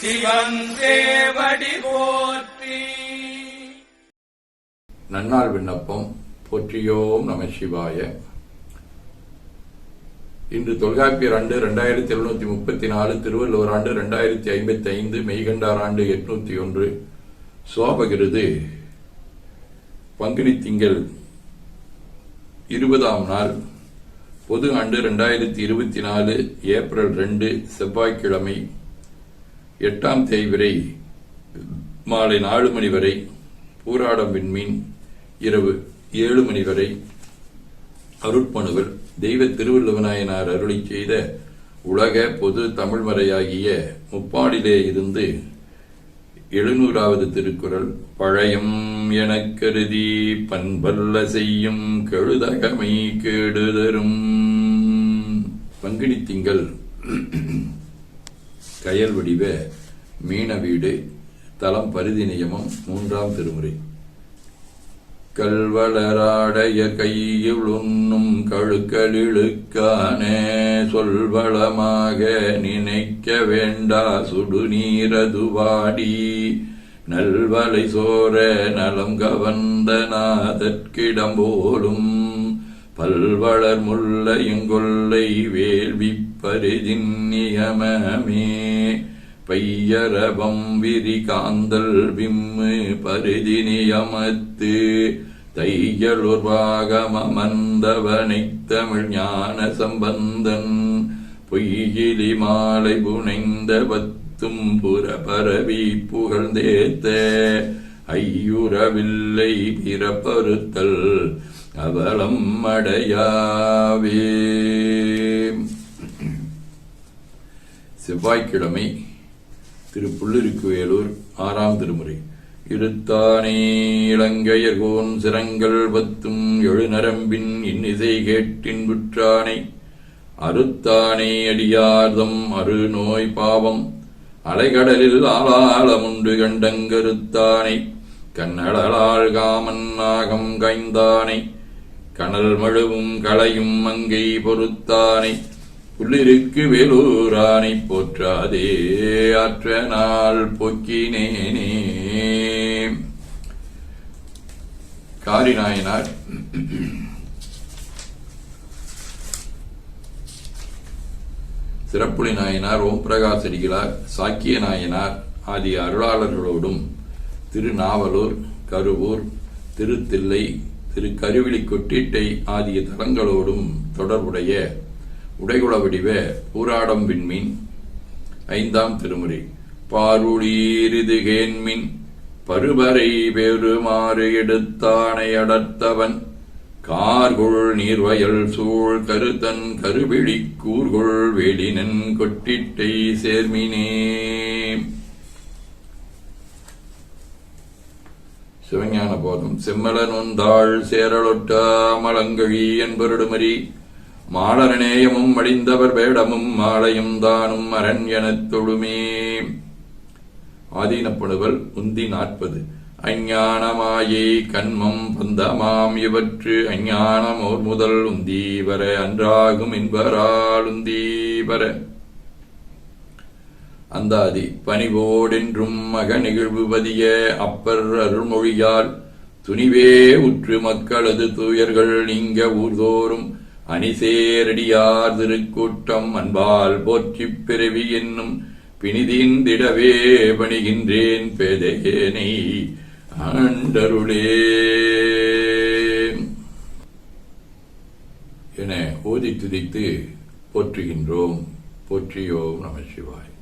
சிவன் போற்றி. நன்னார் விண்ணப்பம் போற்றியோம் நம சிவாய. இன்று தொல்காப்பியர் ஆண்டு ரெண்டாயிரத்தி எழுநூத்தி முப்பத்தி நாலு திருவள்ளுவர் ஆண்டு ரெண்டாயிரத்தி ஐம்பத்தி ஐந்து மெய்கண்டார் ஆண்டு எட்நூத்தி ஒன்று சோபகிருது பங்குனி திங்கள் இருபதாம் நாள் பொது ஆண்டு ரெண்டாயிரத்தி இருபத்தி நாலு ஏப்ரல் ரெண்டு செவ்வாய்க்கிழமை எட்டாம் தேய்விரை மாலை நாலு மணி வரை பூராடம் விண்மீன் இரவு ஏழு மணி வரை அருட்பணுவர் தெய்வ திருவள்ளுவநாயனார் அருளி செய்த உலக பொது தமிழ்மறையாகிய முப்பாடிலே இருந்து எழுநூறாவது திருக்குறள் பழையம் எனக் கருதி பண்பல்ல செய்யும் கெழுதகமை கேடுதரும். பங்குனி திங்கள் கயல் வடிவ மீன வீடு தலம் பரிதி நியமம் மூன்றாம் திருமுறை. கல்வளராடைய கையில் உண்ணும் கழுக்களிழுக்கான சொல்வளமாக நினைக்க வேண்டா சுடுநீரதுவாடி நல்வலை சோர நலம் கவந்தனாதற்கிடம் போலும் பல்வளர் முல்லையுங்கொல்லை வேள்வி பரிதின் நியமமே பையரபம் விரி காந்தல் விம்மு பரிதி நியமத்து தையலுர்வாகமந்தவனைத் தமிழ் ஞான சம்பந்தன். பொய்யிலி மாலை புனைந்த பத்தும் புற பரவி புகழ்ந்தேத்த. ஐயுறவில்லை பிறப்பறுத்தல் அவலம் அடையாவே. செவ்வாய்க்கிழமை திரு புள்ளிருக்குவேலூர் ஆறாம் திருமுறை. இருத்தானே இளங்கையர்கோன் சிரங்கள் பத்தும் எழுநரம்பின் இன்னிசை கேட்டின்புற்றானை அறுத்தானே அடியார்தம் அரு நோய் பாவம். அலைகடலில் ஆளாளமுண்டு கண்டங்கருத்தானை. கண்ணடலாள் காமன் நாகம் கைந்தானை கனல் மழுவும் களையும் மங்கை பொறுத்தானை உள்ளிருக்கு வேலூரானை போற்றாதே ஆற்ற நாள் போக்கினேனே. காரிநாயனார் சிறப்புளி நாயனார் ஓம் பிரகாஷ் அடிகளார் சாக்கிய நாயனார் ஆகிய அருளாளர்களோடும் திருநாவலூர் கருவூர் திருத்தில்லை திரு கருவிழி கொட்டிட்டை ஆகிய தலங்களோடும் தொடர்புடைய உடைகுல வடிவ பூராடம் விண்மீன். ஐந்தாம் திருமுறை. பாருளீரிதுகேன்மின். கேன்மின் பெருமாறு எடுத்தானை அடர்த்தவன். கார்கொள் நீர்வயல் சூழ் கருத்தன் கருவிழி கூர்கொள் வேலினன் கொட்டிட்டை சேர்மினே. சிவஞான போதம் செம்மலனுந்தாள் சேரலொட்டாமலங்கழி சேரலொட்டா மலங்கழி என்பருடுமரி மாலரநேயமும் மடிந்தவர் வேடமும் மாலையும் தானும் அரண் எனத் தொழுமே. ஆதீனப்படுவல் உந்தி நாற்பது. அஞ்ஞானமாயை கண்மம் பந்தமாம் இவற்று அஞ்ஞானம் ஓர் முதல் உந்தீவர அன்றாகும் என்பரால் உந்தீவர அந்தாதி பணிவோடென்றும் மக நிகழ்வு பதிய அப்பர் அருள்மொழியால் துணிவே உற்று மக்களது தூயர்கள் நீங்க ஊர்தோறும் அணிசேரடியார் திருக்கூட்டம் அன்பால் போற்றிப் பிறவி என்னும் பிணிதீந்திடவே பணிகின்றேன் பேதையேனை ஆண்டருளே. என ஓதி துதித்து போற்றுகின்றோம். போற்றியோம் நம சிவாய்.